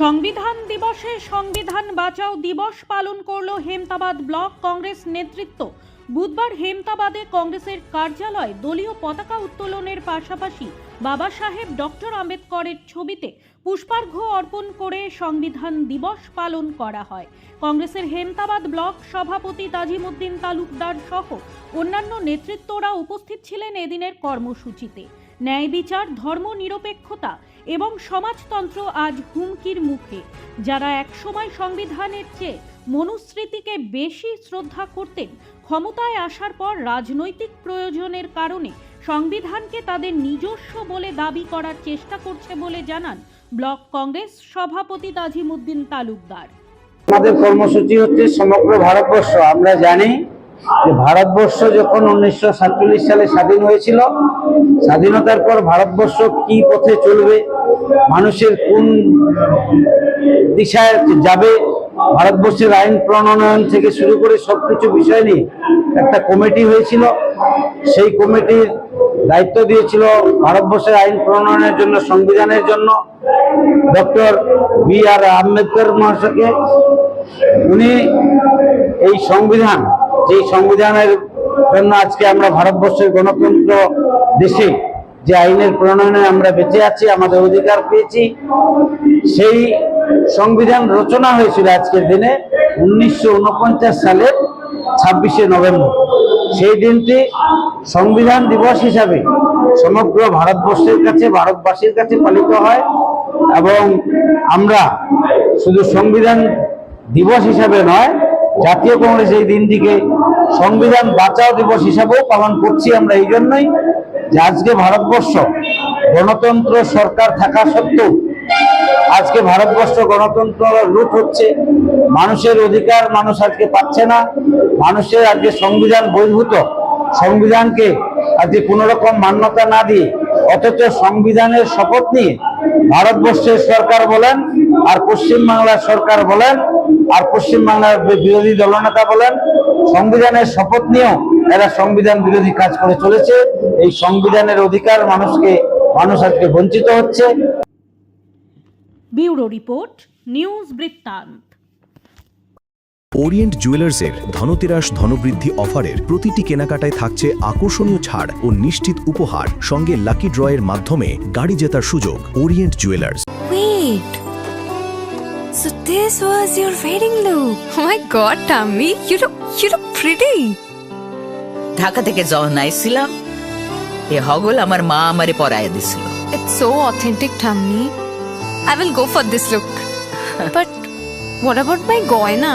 সংবিধান দিবসে সংবিধান বাঁচাও দিবস পালন করল হেমতাবাদ ব্লক কংগ্রেস নেতৃত্ব। বুধবার হেমতাবাদে কংগ্রেসের কার্যালয় দলীয় পতাকা উত্তোলনের পাশাপাশি বাবা সাহেব ডক্টর আম্বেদকরের ছবিতে পুষ্পার্ঘ্য অর্পণ করে সংবিধান দিবস পালন করা হয়। কংগ্রেসের হেমতাবাদ ব্লক সভাপতি তাজিমুদ্দিন তালুকদার সহ অন্যান্য নেতৃত্বরা উপস্থিত ছিলেন এদিনের কর্মসূচিতে। ন্যায় বিচার, ধর্ম নিরপেক্ষতা এবং সমাজতন্ত্র আজ হুমকির মুখে। যারা একসময় সংবিধানের চেয়ে মনুস্মৃতিকে বেশি শ্রদ্ধা করতেন, ক্ষমতায় আসার পর রাজনৈতিক প্রয়োজনের কারণে সংবিধানকে তাদের নিজস্ব বলে দাবি করার চেষ্টা করছে বলে জানান ব্লক কংগ্রেস সভাপতি তাজিমুদ্দিন তালুকদার। আমাদের কর্মসূচি হচ্ছে সমগ্র ভারতবর্ষ। আমরা জানি যে ভারতবর্ষ যখন উনিশশো সাতচল্লিশ সালে স্বাধীন হয়েছিল, স্বাধীনতার পর ভারতবর্ষ কি পথে চলবে, মানুষের কোন দিশায় যাবে, ভারতবর্ষের আইন প্রণয়ন থেকে শুরু করে সবকিছু বিষয় নিয়ে একটা কমিটি হয়েছিল। সেই কমিটির দায়িত্ব দিয়েছিল ভারতবর্ষের আইন প্রণয়নের জন্য, সংবিধানের জন্য। ডক্টর বি আর আম্বেদকর মহাশয়কে উনি এই সংবিধান, যেই সংবিধানের জন্য আজকে আমরা ভারতবর্ষের গণতন্ত্র দেশে যে আইনের প্রণয়নে আমরা বেঁচে আছি, আমাদের অধিকার পেয়েছি, সেই সংবিধান রচনা হয়েছিল আজকের দিনে উনিশশো উনপঞ্চাশ সালের ছাব্বিশে নভেম্বর। সেই দিনটি সংবিধান দিবস হিসাবে সমগ্র ভারতবর্ষের কাছে, ভারতবাসীর কাছে পালিত হয়। এবং আমরা শুধু সংবিধান দিবস হিসাবে নয়, জাতীয় কংগ্রেস এই দিনটিকে সংবিধান বাঁচাও দিবস হিসাবেও পালন করছি আমরা এই জন্যই যে আজকে ভারতবর্ষ গণতন্ত্র সরকার থাকা সত্ত্বেও আজকে ভারতবর্ষ গণতন্ত্র লুট হচ্ছে, মানুষের অধিকার মানুষ আজকে পাচ্ছে না, মানুষের আজকে সংবিধান বহির্ভূত, সংবিধানকে আজকে কোনোরকম মান্যতা না দিয়ে অথচ সংবিধানের শপথ নিয়ে ভারতবর্ষের সরকার বলেন আর পশ্চিমবাংলার সরকার বলেন আর পশ্চিমবাংলার বিরোধী দলনেতা বলেন, সংবিধানের শপথ নিয়েও এরা সংবিধান বিরোধী কাজ করে চলেছে। এই সংবিধানের অধিকার মানুষকে, মানুষ আজকে বঞ্চিত হচ্ছে। ব্যুরো রিপোর্ট, নিউজ বৃত্তান্ত। ওরিয়েন্ট জুয়েলার্সের ধনতেরাস ধনবৃদ্ধি অফারের প্রতিটি কেনাকাটায় থাকছে আকর্ষণীয় ছাড় ও নিশ্চিত উপহার সঙ্গে লাকি ড্রয়ের মাধ্যমে গাড়ি জেতার সুযোগ Orient Jewellers Wait. So this was your wedding look. Oh my god, Tammy, you look you look pretty. Dhaka থেকে যখন আইছিলাম এ হগল আমার মা আমারে পরায় দিছিল It's so authentic, Tammy. I will go for this look. but what about my goina?